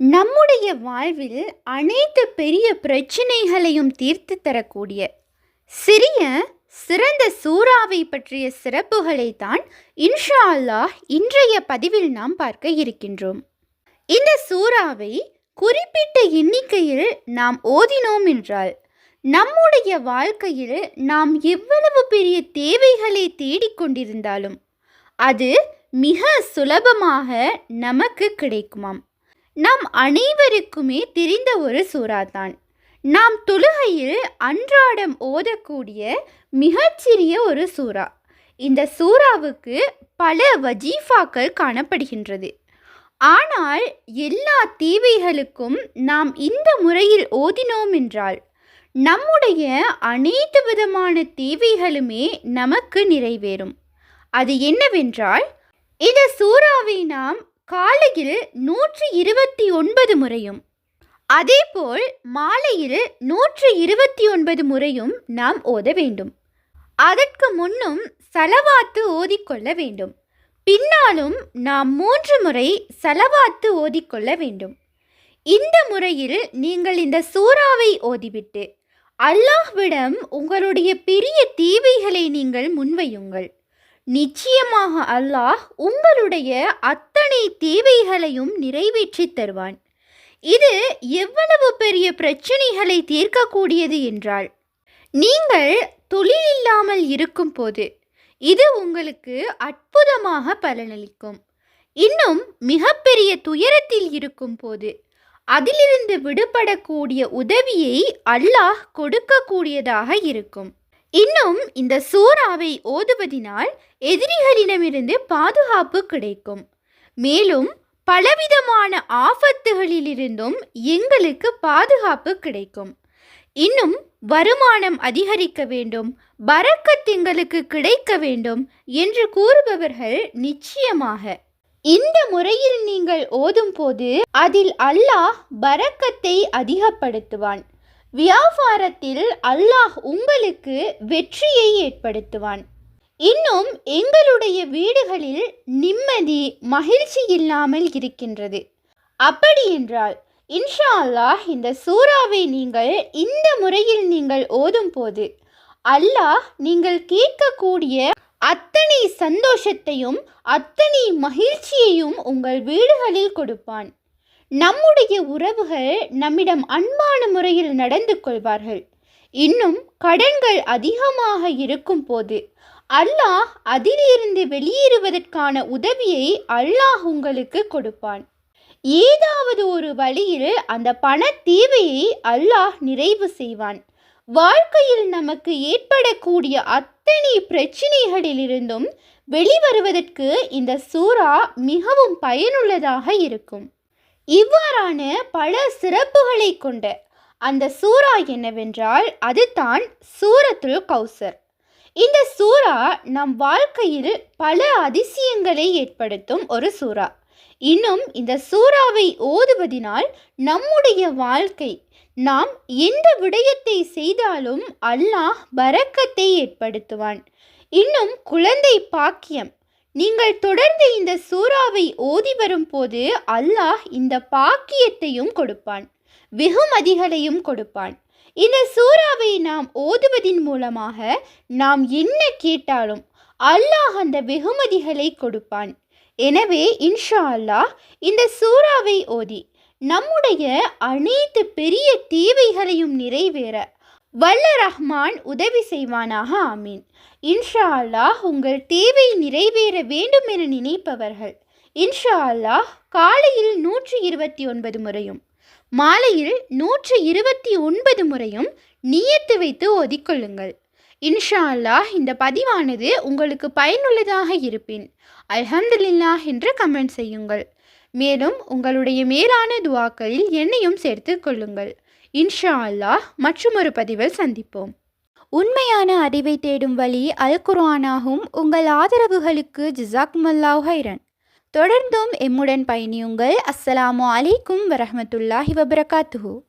நம்முடைய வாழ்வில் அனைத்து பெரிய பிரச்சனைகளையும் தீர்த்து தரக்கூடிய சிறிய சிறந்த சூறாவை பற்றிய சிறப்புகளை தான் இன்ஷா அல்லாஹ் இன்றைய பதிவில் நாம் பார்க்க இருக்கின்றோம். இந்த சூறாவை குறிப்பிட்ட எண்ணிக்கையில் நாம் ஓதினோம் என்றால் நம்முடைய வாழ்க்கையில் நாம் எவ்வளவு பெரிய தேவைகளை தேடிக்கொண்டிருந்தாலும் அது மிக சுலபமாக நமக்கு கிடைக்குமாம். நாம் அனைவருக்குமே தெரிந்த ஒரு சூறாத்தான். நாம் தொழுகையில் அன்றாடம் ஓதக்கூடிய மிகச்சிறிய ஒரு சூறா. இந்த சூறாவுக்கு பல வஜீஃபாக்கள் காணப்படுகின்றது. ஆனால் எல்லா தீவைகளுக்கும் நாம் இந்த முறையில் ஓதினோம் என்றால் நம்முடைய அனைத்து விதமான தேவைகளுமே நமக்கு நிறைவேறும். அது என்னவென்றால் இந்த சூறாவை நாம் காலையில் நூற்றி இருபத்தி ஒன்பது முறையும் அதேபோல் மாலையில் நூற்றி இருபத்தி ஒன்பது முறையும் நாம் ஓத வேண்டும். அதற்கு முன்னும் சலவாத்து ஓதிக்கொள்ள வேண்டும். பின்னாலும் நாம் மூன்று முறை சலவாத்து ஓதிக்கொள்ள வேண்டும். இந்த முறையில் நீங்கள் இந்த சூறாவை ஓதிவிட்டு அல்லாஹ்விடம் உங்களுடைய பெரிய தீவைகளை நீங்கள் முன்வையுங்கள். நிச்சயமாக அல்லாஹ் உங்களுடைய அத்தனை தேவைகளையும் நிறைவேற்றி தருவான். இது எவ்வளவு பெரிய பிரச்சனைகளை தீர்க்கக்கூடியது என்றால் நீங்கள் தொழில் இல்லாமல் இருக்கும் போது இது உங்களுக்கு அற்புதமாக பலனளிக்கும். இன்னும் மிகப்பெரிய துயரத்தில் இருக்கும் போது அதிலிருந்து விடுபடக்கூடிய உதவியை அல்லாஹ் கொடுக்கக்கூடியதாக இருக்கும். இன்னும் இந்த சூறாவை ஓதுவதினால் எதிரிகளிடமிருந்து பாதுகாப்பு கிடைக்கும். மேலும் பலவிதமான ஆபத்துகளிலிருந்தும் எங்களுக்கு பாதுகாப்பு கிடைக்கும். இன்னும் வருமானம் அதிகரிக்க வேண்டும் பரக்கத் எங்களுக்கு கிடைக்க வேண்டும் என்று கூறுபவர்கள் நிச்சயமாக. இந்த முறையில் நீங்கள் ஓதும் போது அதில் அல்லாஹ் பறக்கத்தை அதிகப்படுத்துவான். வியாபாரத்தில் அல்லாஹ் உங்களுக்கு வெற்றியை ஏற்படுத்துவான். இன்னும் எங்களுடைய வீடுகளில் நிம்மதி மகிழ்ச்சி இல்லாமல் இருக்கின்றது. அப்படி என்றால் இன்ஷா அல்லாஹ் இந்த சூறாவை நீங்கள் இந்த முறையில் நீங்கள் ஓதும் போது அல்லாஹ் நீங்கள் கேட்கக்கூடிய அத்தனை சந்தோஷத்தையும் அத்தனை மகிழ்ச்சியையும் உங்கள் வீடுகளில் கொடுப்பான். நம்முடைய உறவுகள் நம்மிடம் அன்பான முறையில் நடந்து கொள்வார்கள். இன்னும் கடன்கள் அதிகமாக இருக்கும் போது அல்லாஹ் அதிலிருந்து வெளியேறுவதற்கான உதவியை அல்லாஹ் உங்களுக்கு கொடுப்பான். ஏதாவது ஒரு வழியில் அந்த பண தேவையை அல்லாஹ் நிறைவு செய்வான். வாழ்க்கையில் நமக்கு ஏற்படக்கூடிய அத்தனை பிரச்சினைகளிலிருந்தும் வெளிவருவதற்கு இந்த சூறா மிகவும் பயனுள்ளதாக இருக்கும். இவ்வாறான பல சிறப்புகளை கொண்ட அந்த சூறா என்னவென்றால் அதுதான் சூரத்துல் கௌசர். இந்த சூறா நம் வாழ்க்கையில் பல அதிசயங்களை ஏற்படுத்தும் ஒரு சூறா. இன்னும் இந்த சூறாவை ஓதுவதினால் நம்முடைய வாழ்க்கை நாம் எந்த விடயத்தை செய்தாலும் அல்லாஹ் பரக்கத்தை ஏற்படுத்துவான். இன்னும் குழந்தை பாக்கியம் நீங்கள் தொடர்ந்து இந்த சூறாவை ஓதி வரும்போது அல்லாஹ் இந்த பாக்கியத்தையும் கொடுப்பான் வெகுமதிகளையும் கொடுப்பான். இந்த சூறாவை நாம் ஓதுவதின் மூலமாக நாம் என்ன கேட்டாலும் அல்லாஹ் அந்த வெகுமதிகளை கொடுப்பான். எனவே இன்ஷா அல்லாஹ் இந்த சூறாவை ஓதி நம்முடைய அனைத்து பெரிய தேவைகளையும் நிறைவேற வல்ல ரஹ்மான் உதவி செய்வானாக ஆமீன். இன்ஷா அல்லாஹ் உங்கள் தேவை நிறைவேற வேண்டும் என நினைப்பவர்கள். இன்ஷா அல்லாஹ் காலையில் நூற்றி இருபத்தி ஒன்பது முறையும் மாலையில் நூற்றி இருபத்தி ஒன்பது முறையும் நியத்து வைத்து ஓதிக்கொள்ளுங்கள். இன்ஷா அல்லாஹ் இந்த பதிவானது உங்களுக்கு பயனுள்ளதாக இருப்பின் அல்ஹம்துலில்லாஹ் என்று கமெண்ட் செய்யுங்கள். மேலும் உங்களுடைய மேலான துவாக்களில் என்னையும் சேர்த்து கொள்ளுங்கள். இன்ஷா அல்லாஹ் மற்றொரு பதிவில் சந்திப்போம். உண்மையான அறிவை தேடும் வழி அல் குர்ஆனாகும் உங்கள் ஆதரவுகளுக்கு ஜிசாக் மல்லாஹ் ஹைரன் தொடர்ந்தும் எம்முடன் பயணியுங்கள். அஸ்ஸலாமு அலைக்கும் வரமத்துல்லாஹி வபரகாத்துஹூ.